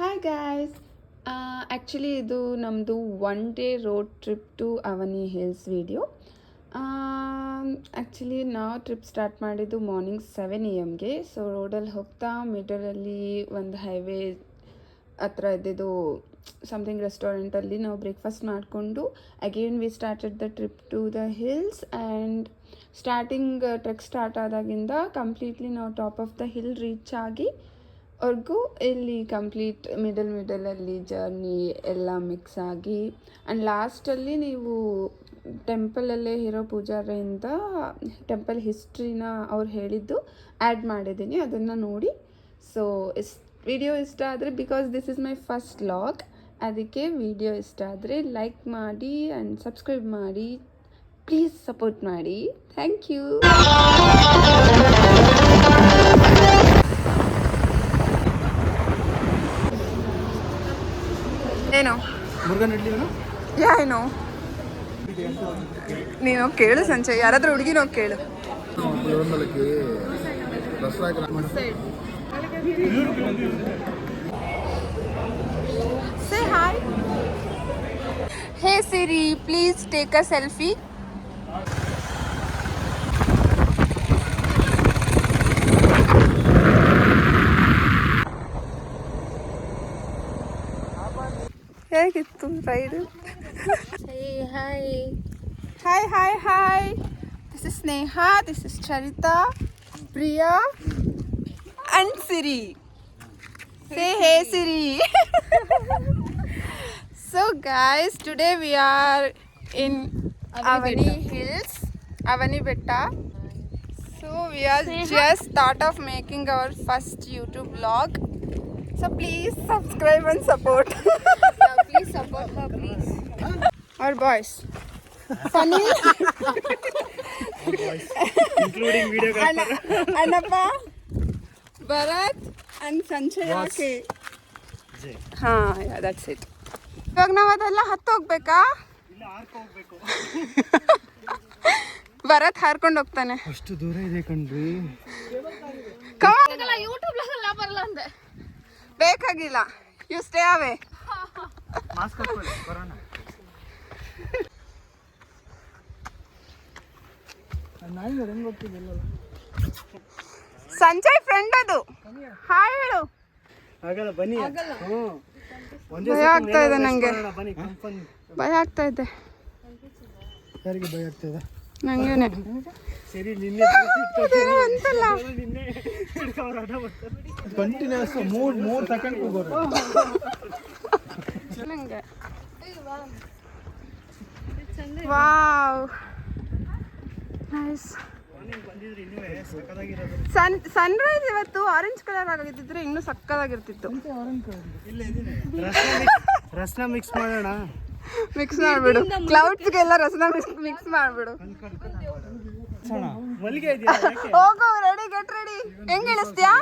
Hi guys actually ಇದು ನಮ್ಮದು one day road trip to Avani hills video actually ನಾವು trip start ಮಾಡಿದ್ದು morning seven A ಎಮ್ಗೆ so ರೋಡಲ್ಲಿ ಹೋಗ್ತಾ ಮಿಡಲಲ್ಲಿ ಒಂದು ಹೈವೇ ಹತ್ರ ಇದ್ದಿದ್ದು ಸಮಥಿಂಗ್ ರೆಸ್ಟೋರೆಂಟಲ್ಲಿ ನಾವು ಬ್ರೇಕ್ಫಾಸ್ಟ್ ಮಾಡಿಕೊಂಡು again we started the trip to the hills and starting trek start ಆದಾಗಿಂದ completely ನಾವು top of the hill reach ಆಗಿ ವರ್ಗೂ ಇಲ್ಲಿ ಕಂಪ್ಲೀಟ್ ಮಿಡಲ್ ಮಿಡಲಲ್ಲಿ ಜರ್ನಿ ಎಲ್ಲ ಮಿಕ್ಸ್ ಆಗಿ ಆ್ಯಂಡ್ ಲಾಸ್ಟಲ್ಲಿ ನೀವು ಟೆಂಪಲಲ್ಲೇ ಇರೋ ಪೂಜಾರಿಯಿಂದ ಟೆಂಪಲ್ ಹಿಸ್ಟ್ರಿನ ಅವ್ರು ಹೇಳಿದ್ದು ಆ್ಯಡ್ ಮಾಡಿದ್ದೀನಿ, ಅದನ್ನು ನೋಡಿ. ಸೊ ಇಸ್ ವಿಡಿಯೋ ಇಷ್ಟ ಆದರೆ because this is my first vlog ಅದಕ್ಕೆ ವಿಡಿಯೋ ಇಷ್ಟ ಆದರೆ ಲೈಕ್ ಮಾಡಿ ಆ್ಯಂಡ್ ಸಬ್ಸ್ಕ್ರೈಬ್ ಮಾಡಿ. ಪ್ಲೀಸ್ ಸಪೋರ್ಟ್ ಮಾಡಿ. ಥ್ಯಾಂಕ್ ಯು ಏನು ಮುರುಗನ್ ಇಡ್ಲಿ ಯಾ ಏನು ನೀನು ಕೇಳು ಸಂಜೆ ಯಾರಾದ್ರೂ ಹುಡುಗಿನೋ ಕೇಳು ತಿರುವನಂತಕ್ಕೆ Dasara Say hi. Hey Siri, please take Hey Say hi. Hi, hi, hi. This is Neha, this is Charita, Priya, and Siri. Say hey, Siri. so, guys, today we are in Avani Hills, Avani Betta. So, we are just start of making our first YouTube vlog. So, please subscribe and support. please support her, please. Our boys. Funny. including video Anna, Annappa, Bharat and Sanjay K. ಹಾ that's it ಇವಾಗ ನಾವು ಅದೆಲ್ಲ ಹತ್ತು ಭರತ್ ಹಾರ್ಕೊಂಡು ಹೋಗ್ತಾನೆ ಅಷ್ಟು ದೂರ ಇದೆ ಕಣ್ರಿ ಯೂಟ್ಯೂಬ್ ಬರಲ್ಲ ಅಂದೆ ಬೇಕಾಗಿಲ್ಲ ಯು ಸ್ಟೇ ಅವೇ ಮಾಸ್ಕ್ ಹಾಕೊಳ್ಳಿ ಕೊರೋನಾ ನಾಯಿ ಹೆಂಗ್ ಹೋಗ್ತಿದ್ದಿಲ್ಲ ಸಂಜಯ್ ಫ್ರೆಂಡ್ ಅದು. ಹಾಯ್ ಹೇಳು. ಆಗಲ್ಲ ಬನ್ನಿ. ಹ್ಞೂ. ಒಂದೇ ಭಯ ಆಗ್ತಾ ಇದೆ ನಂಗೆ. ಬನ್ನಿ ಕಂಪನ್ ಭಯ ಆಗ್ತಾ ಇದೆ. ಯಾರಿಗೆ ಭಯ ಇದೆ? ನಂಗೇನೆ. ಸರಿ ನಿನ್ನೆ ಅದೇನೋ ಅಂತಲ್ಲ. ನಿನ್ನೆ ಕಂಟಿನ್ಯೂಸ್ ಮೂರ್ ಮೂರ್ ಸೆಕೆಂಡ್ ಹೋಗೋರು ನಂಗೆ. ವಾವ್. ನೈಸ್ ಬಂದಿದ್ರೆ ಇನ್ನೂ ಸಕ್ಕದಾಗಿರೋದು ಸನ್ ಸನ್ರೈಸ್ ಇವತ್ತು ಆರೆಂಜ್ ಕಲರ್ ಆಗಿದ್ದಿದ್ರೆ ಇನ್ನೂ ಸಕ್ಕದಾಗಿರ್ತಿತ್ತು. ರಸ್ನ ಮಿಕ್ಸ್ ಮಾಡೋಣ. ಮಿಕ್ಸ್ ಮಾಡ್ಬಿಡು. ಕ್ಲೌಡ್ಸ್ಗೆಲ್ಲ ರಸನ ಮಿಕ್ಸ್ ಮಿಕ್ಸ್ ಮಾಡ್ಬಿಡು. ಹೋಗು ರೆಡಿ ಗೆಟ್ ರೆಡಿ ಹೆಂಗ್ ಇಳಿಸ್ತೀಯಾ?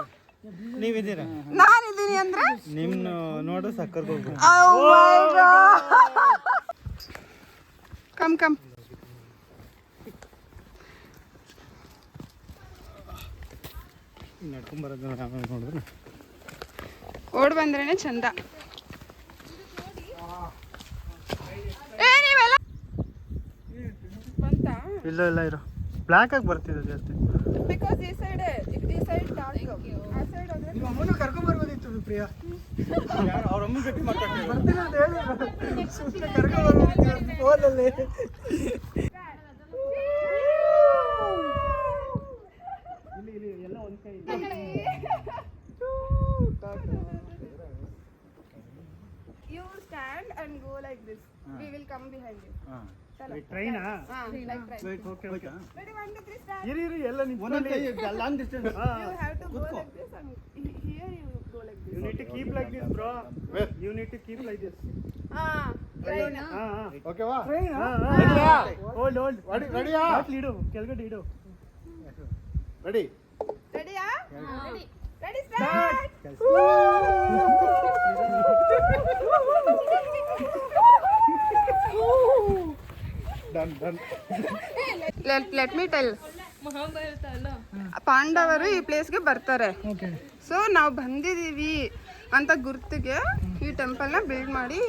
ನೀವಿದ್ದೀರಾ? ನಾನಿದ್ದೀನಿ ಅಂದ್ರೆ? ನಿಮ್ನ ನೋಡು ಸಕ್ಕರ್ ಕಮ್ ಕಮ್ ನಡ್ಕೊಂಬರೋದು ಆಮೇಲೆ ನೋಡಿದ್ರೆ. ಓಡ್ ಬಂದ್ರೇನೆ ಚಂದ. ಇಲ್ಲ ಇಲ್ಲ ಇರೋ. ಬ್ಲ್ಯಾಕ್ ಆಗಿ ಬರ್ತಿದೆ ಜಾಸ್ತಿ. ಬಿಕಾಸ್ ಈ ಸೈಡ್ ಈ ಸೈಡ್ ಡಾರ್ಕ್ ಆ ಸೈಡ್ ನಿಮ್ಮ ಅಮ್ಮನ ಕರ್ಕೊಂಡು ಬರ್ಬೋದಿತ್ತು ಪ್ರಿಯಾ. ಅವ್ರ ಅಮ್ಮನ ಗಟ್ಟಿ ಮಾತಾಡ್ತೀನಿ ಸುಮ್ಮನೆ ಕರ್ಕೊಂಡ್ ಬರ್ಬೋದಿತ್ತು ಫೋನಲ್ಲಿ. ಇಲ್ಲಿ ಇಲ್ಲಿ ಎಲ್ಲ ಒಂದ್ ಕೈ you stand and go like this we will come behind you ಟ್ರೈನಾ ಹಾ. Like right okay okay ready 1 2 3 start ಇರಿ ಇರಿ ಎಲ್ಲ ನಿಂತ್ಕೊಳ್ಳಿ long distance you have to he- here you go like you need to keep like this bro you need to keep like this ಹಾ ಹಾ. ಹಾ ಓಕೆವಾ train hold hold ರೆಡಿಯಾ lid ಕೆಳಗಡೆ ಇಡು. Ready ರೆಡಿಯಾ ready ready let let me tell ಪಾಂಡವರು ಈ ಪ್ಲೇಸ್ಗೆ ಬರ್ತಾರೆ. ಸೊ ನಾವು ಬಂದಿದೀವಿ ಅಂತ ಗುರ್ತಿಗೆ ಈ ಟೆಂಪಲ್ನ ಬಿಲ್ಡ್ ಮಾಡಿ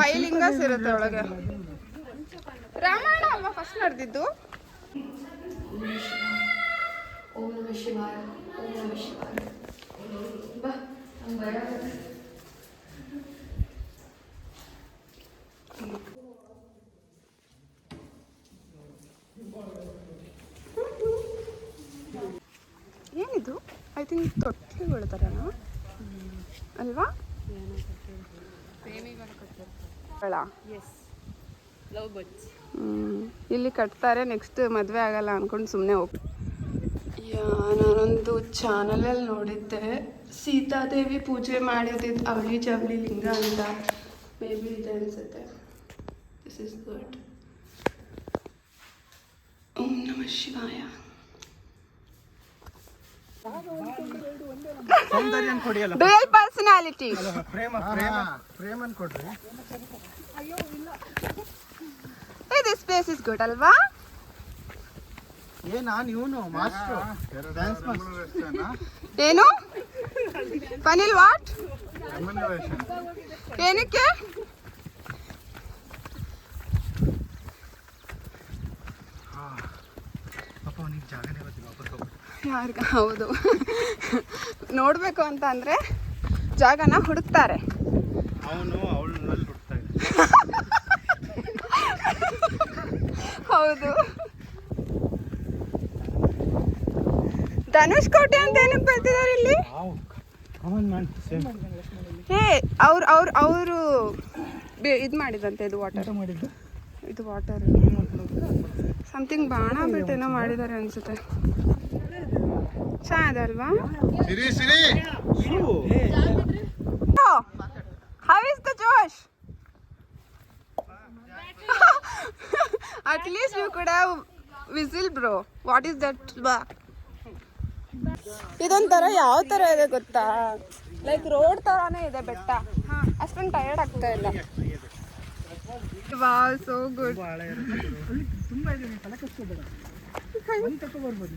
ಫೈವ್ ಲಿಂಗಸ್ ಇರುತ್ತೆ ಒಳಗೆ. ರಾಮಾಯಣ ಅಲ್ವಾ ಫಸ್ಟ್ ನಡೆದಿದ್ದು? ಏನಿದು ಥಿಂಕ್ ತೊಟ್ಟಿಗಳು ಥರನಾ ಅಲ್ವಾ. ಇಲ್ಲಿ ಕಟ್ತಾರೆ ನೆಕ್ಸ್ಟ್ ಮದುವೆ ಆಗಲ್ಲ ಅನ್ಕೊಂಡು ಸುಮ್ಮನೆ ಹೋಗಿ ಯಾ ನಾನೊಂದು ಚಾನಲಲ್ಲಿ ನೋಡಿದ್ದೆ. ಸೀತಾದೇವಿ ಪೂಜೆ ಮಾಡಿದ್ದಿದ್ದು ಅವಳಿ ಜವಳಿ ಲಿಂಗ ಅಂತ. ಮೇ ಬಿ ಇದೆ ಅನ್ಸುತ್ತೆ. ದಿಸ್ ಇಸ್ ಗುಡ್ ಓಂ ನಮ ಶಿವಾಯ. ಡುಯಲ್ ಪರ್ಸನಾಲಿಟಿ ಪ್ರೇಮ ಪ್ರೇಮ ಪ್ರೇಮನ್ ಕೊಡ್ರಿ. ದಿಸ್ ಪ್ಲೇಸ್ ಇಸ್ ಗುಡ್ ಅಲ್ವಾ? ಏ ನಾನು ಇವನು ಮಾಸ್ಟರ್. ಡ್ಯಾನ್ಸ್ ಮಾಸ್ಟರ್ ಏನು? ಪನಿಲ್ ವಾಟ್ ಏನಕ್ಕೆ? ಯಾರಿಗ ಹೌದು. ನೋಡಬೇಕು ಅಂತ ಅಂದರೆ ಜಾಗನ ಹುಡುಕ್ತಾರೆ. ಹೌದು. ಧನುಷ್ ಕೋಟೆ ಅಂತ ಏನಕ್ಕೆ ಬರ್ತಿದ್ದಾರೆ ಇಲ್ಲಿ? ಹೇ ಅವ್ರು ಅವ್ರು ಅವರು ಇದು ಮಾಡಿದಂತೆ ಇದು ವಾಟರ್ ಮಾಡಿದ್ದು? ಇದು ವಾಟರ್ ಸಮಥಿಂಗ್ ಬಾಣ ಬಿಟ್ಟೇನೋ ಮಾಡಿದ್ದಾರೆ ಅನ್ಸುತ್ತೆ. ಚೆನ್ನಾಗಿದೆ ಅಲ್ವಾ? Siri Siri. How is the Josh? At least you could have whistle bro what is that ಬಾ ಇದೊಂಥರ ಯಾವ ಥರ ಇದೆ ಗೊತ್ತಾ? ಲೈಕ್ ರೋಡ್ ಥರನೇ ಇದೆ ಬೆಟ್ಟ. ಅಷ್ಟೊಂದು ಟಯರ್ಡ್ ಆಗ್ತಾ ಇಲ್ಲ. ವಾ ಸೋ ಗುಡ್ ತುಂಬಾ ಇದೆ ತಲೆ ಒಂದು ತಕ್ಕ ಬರ್ಬೋದು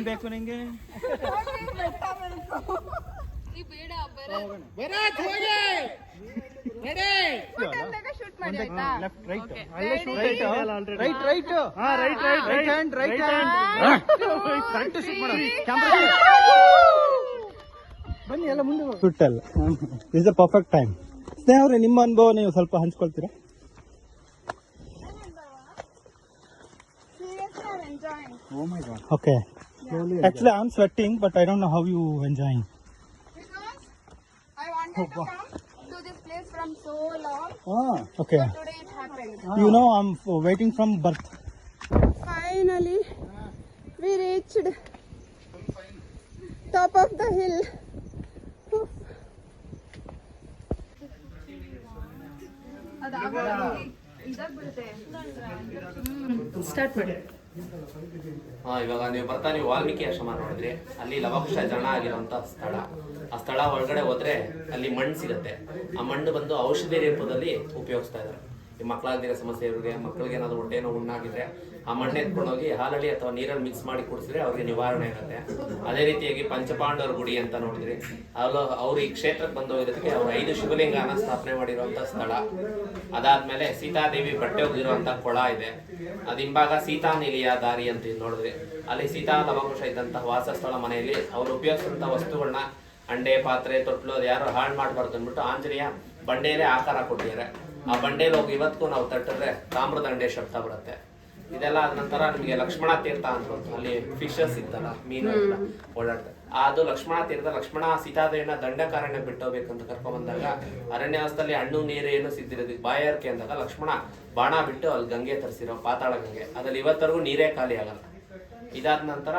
ಶೂಟ್ ಬೇಕು ನಿಂಗೆ? ಬನ್ನಿ ಎಲ್ಲ ಮುಂದೆ ಸುಟ್ಟಲ್ಲ. Is the perfect time Sneha ಅವ್ರೆ ನಿಮ್ಮ ಅನುಭವ ನೀವು ಸ್ವಲ್ಪ ಹಂಚ್ಕೊಳ್ತೀರಾ? Okay Actually I am sweating but I don't know how you enjoying Because I wanted to come to this place from so long. Okay Today it happened. You know I am waiting from birth Finally, we reached top of the hill. ಹಾ, ಇವಾಗ ನೀವು ಬರ್ತಾ, ನೀವು ವಾಲ್ಮೀಕಿ ಆಶ್ರಮ ನೋಡಿದ್ರಿ ಅಲ್ಲಿ ಲವಕುಶ ಜನ ಆಗಿರುವಂತ ಸ್ಥಳ. ಆ ಸ್ಥಳ ಒಳಗಡೆ ಹೋದ್ರೆ ಅಲ್ಲಿ ಮಣ್ಣು ಸಿಗುತ್ತೆ. ಆ ಮಣ್ಣು ಬಂದು ಔಷಧಿ ರೂಪದಲ್ಲಿ ಉಪಯೋಗಿಸ್ತಾ ಇದ್ದಾರೆ. ಈ ಮಕ್ಕಳಾಗದಿರೋ ಸಮಸ್ಯೆ ಇರೋರಿಗೆ ಮಕ್ಕಳಿಗೆ ಏನಾದರೂ ಹೊಟ್ಟೆ ನೋವು ಹುಣ್ಣಾಗಿದ್ರೆ ಆ ಮಣ್ಣು ಎತ್ಕೊಂಡೋಗಿ ಹಾಲಲ್ಲಿ ಅಥವಾ ನೀರಲ್ಲಿ ಮಿಕ್ಸ್ ಮಾಡಿ ಕುಡಿಸಿದ್ರೆ ಅವ್ರಿಗೆ ನಿವಾರಣೆ ಆಗುತ್ತೆ. ಅದೇ ರೀತಿಯಾಗಿ ಪಂಚಪಾಂಡವರ ಗುಡಿ ಅಂತ ನೋಡಿದ್ರಿ. ಅವರು ಅವ್ರು ಈ ಕ್ಷೇತ್ರಕ್ಕೆ ಬಂದು ಅವ್ರು ಐದು ಶಿವಲಿಂಗನ ಸ್ಥಾಪನೆ ಮಾಡಿರುವಂಥ ಸ್ಥಳ. ಅದಾದ್ಮೇಲೆ ಸೀತಾದೇವಿ ಬಟ್ಟೆ ಹೋಗಿರುವಂಥ ಕೊಳ ಇದೆ. ಅದ ಹಿಂಭಾಗ ಸೀತಾ ನಿಲಿಯ ದಾರಿ ಅಂತ ನೋಡಿದ್ರಿ. ಅಲ್ಲಿ ಸೀತಾ ಲವಕುಶ ಇದ್ದಂತಹ ವಾಸಸ್ಥಳ ಮನೆಯಲ್ಲಿ ಅವ್ರು ಉಪಯೋಗಿಸಿದಂಥ ವಸ್ತುಗಳನ್ನ ಅಂಡೆ, ಪಾತ್ರೆ, ತೊಟ್ಲು ಅದು ಯಾರು ಹಾಳು ಮಾಡಬಾರ್ದು ಅಂದ್ಬಿಟ್ಟು ಆಂಜನೇಯ ಬಂಡೆಯಲ್ಲೇ ಆಕಾರ ಕೊಟ್ಟಿದ್ದಾರೆ. ಆ ಬಂಡೆಯಲ್ಲಿ ಹೋಗಿ ಇವತ್ತು ನಾವು ತಟ್ಟಿದ್ರೆ ತಾಮ್ರದ ಅಂಡೆ ಶಬ್ದ ಬರುತ್ತೆ. ಇದೆಲ್ಲ ಆದ ನಂತರ ನಿಮಗೆ ಲಕ್ಷ್ಮಣ ತೀರ್ಥ ಅಂತ ಬಂತು ಅಲ್ಲಿ ಫಿಶಸ್ ಇತ್ತಲ್ಲ ಮೀನು ಎಲ್ಲ ಓಡಾಡ್ತಾರೆ. ಅದು ಲಕ್ಷ್ಮಣ ತೀರ್ಥ ಲಕ್ಷ್ಮಣ ಸೀತಾದೇವಿನ ದಂಡಕಾರಣ್ಯ ಬಿಟ್ಟೋಗ್ಬೇಕಂತ ಕರ್ಕೊಂಡ್ ಬಂದಾಗ ಅರಣ್ಯವಾಸದಲ್ಲಿ ಹಣ್ಣು ನೀರು ಏನು ಸಿದ್ದಿರೋದಕ್ಕೆ ಬಾಯಾರಿಕೆ ಅಂದಾಗ ಲಕ್ಷ್ಮಣ ಬಾಣ ಬಿಟ್ಟು ಅಲ್ಲಿ ಗಂಗೆ ತರಿಸಿರೋ ಪಾತಾಳ ಗಂಗೆ. ಅದ್ರಲ್ಲಿ ಇವತ್ತರೆಗೂ ನೀರೇ ಖಾಲಿ ಆಗಲ್ಲ. ಇದಾದ ನಂತರ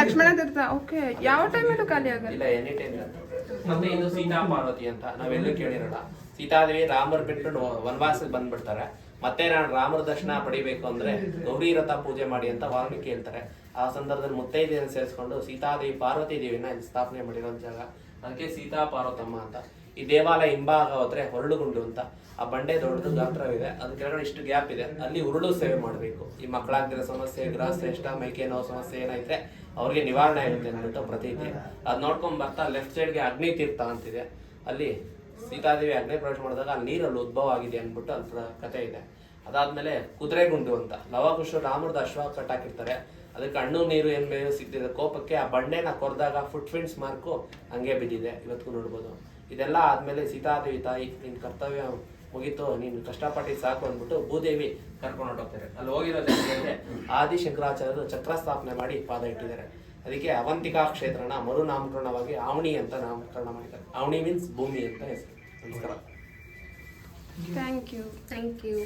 ಲಕ್ಷ್ಮಣ ತೀರ್ಥ. ಓಕೆ ಯಾವ ಟೈಮಲ್ಲೂ ಖಾಲಿ ಆಗಲ್ಲ? ಇಲ್ಲ ಎನಿ ಟೈಮ್ ಮತ್ತೆ ಇದು ಸೀತಾ ಪಾರ್ವತಿ ಅಂತ. ನಾವೆಲ್ಲೂ ಕೇಳಿರಲ್ಲ. ಸೀತಾದೇವಿ ರಾಮರ್ ಬಿಟ್ಟು ವನವಾಸಕ್ಕೆ ಬಂದ್ಬಿಡ್ತಾರೆ. ಮತ್ತೆ ನಾನು ರಾಮರ ದರ್ಶನ ಪಡಿಬೇಕು ಅಂದ್ರೆ ಗೌರಿ ರಥ ಪೂಜೆ ಮಾಡಿ ಅಂತ ವಾಲ್ಮೀಕಿ ಕೇಳ್ತಾರೆ. ಆ ಸಂದರ್ಭದಲ್ಲಿ ಮುತ್ತೈದೆಯನ್ನು ಸೇರಿಸ್ಕೊಂಡು ಸೀತಾದೇವಿ ಪಾರ್ವತಿ ದೇವಿನ ಇಲ್ಲಿ ಸ್ಥಾಪನೆ ಮಾಡಿರೋ ಜಾಗ. ಅದಕ್ಕೆ ಸೀತಾ ಪಾರ್ವತಮ್ಮ ಅಂತ. ಈ ದೇವಾಲಯ ಹಿಂಭಾಗ ಹೋದ್ರೆ ಹೊರಳುಗುಂಡು ಅಂತ ಆ ಬಂಡೆ ದೊಡ್ಡದು ಗಾತ್ರವಿದೆ. ಅದ್ರ ಕೆಳಗಡೆ ಇಷ್ಟು ಗ್ಯಾಪ್ ಇದೆ. ಅಲ್ಲಿ ಉರುಳು ಸೇವೆ ಮಾಡಬೇಕು. ಈ ಮಕ್ಕಳಾಗ್ತಿರೋ ಸಮಸ್ಯೆ ಗೃಹ ಶ್ರೇಷ್ಠ ಮೈಕೆ ನೋವು ಸಮಸ್ಯೆ ಏನೈತೆ, ಅವ್ರಿಗೆ ನಿವಾರಣೆ ಆಗುತ್ತೆ ಅಂದ್ಬಿಟ್ಟು ಪ್ರತೀತಿ. ಅದ್ ನೋಡ್ಕೊಂಡ್ ಬರ್ತಾ ಲೆಫ್ಟ್ ಸೈಡ್ಗೆ ಅಗ್ನಿ ತೀರ್ಥ ಅಂತಿದೆ. ಅಲ್ಲಿ ಸೀತಾದೇವಿ ಅಗ್ನಿ ಪ್ರವೇಶ ಮಾಡಿದಾಗ ಅಲ್ಲಿ ನೀರಲ್ಲಿ ಉದ್ಭವ ಆಗಿದೆ ಅಂದ್ಬಿಟ್ಟು ಅಲ್ಲಿ ಕಥೆ ಇದೆ. ಅದಾದ್ಮೇಲೆ ಕುದುರೆಗುಂಡು ಅಂತ. ಲವಕುಶ ರಾಮರದ ಅಶ್ವ ಕಟ್ಟಾಕಿರ್ತಾರೆ ಅದಕ್ಕೆ ಹಣ್ಣು ನೀರು ಏನು ಮೇವು ಸಿಗ್ತಿದೆ. ಕೋಪಕ್ಕೆ ಆ ಬಂಡೆನ ಕೊರೆದಾಗ ಫುಟ್ ಪ್ರಿಂಟ್ಸ್ ಮಾರ್ಕು ಹಂಗೆ ಬಿದ್ದಿದೆ. ಇವತ್ತಿಗೂ ನೋಡ್ಬೋದು. ಇದೆಲ್ಲ ಆದಮೇಲೆ ಸೀತಾದೇವಿ ತಾಯಿ ನಿನ್ನ ಕರ್ತವ್ಯ ಮುಗೀತು ನೀನು ಕಷ್ಟಪಟ್ಟು ಸಾಕು ಅಂದ್ಬಿಟ್ಟು ಭೂದೇವಿ ಕರ್ಕೊಂಡು ಹೊರಟೋಗ್ತಾರೆ. ಅಲ್ಲಿ ಹೋಗಿರೋ ಜಾಗದಲ್ಲಿ ಆದಿ ಶಂಕರಾಚಾರ್ಯರು ಚಕ್ರ ಸ್ಥಾಪನೆ ಮಾಡಿ ಪಾದ ಇಟ್ಟಿದ್ದಾರೆ. ಅದಕ್ಕೆ ಅವಂತಿಕಾ ಕ್ಷೇತ್ರನ ಮರುನಾಮಕರಣವಾಗಿ ಅವಣಿ ಅಂತ ನಾಮಕರಣ ಮಾಡಿದ್ದಾರೆ. ಅವಣಿ ಮೀನ್ಸ್ ಭೂಮಿ ಅಂತ ಹೆಸರು. ನಮಸ್ಕಾರ. Thank you thank you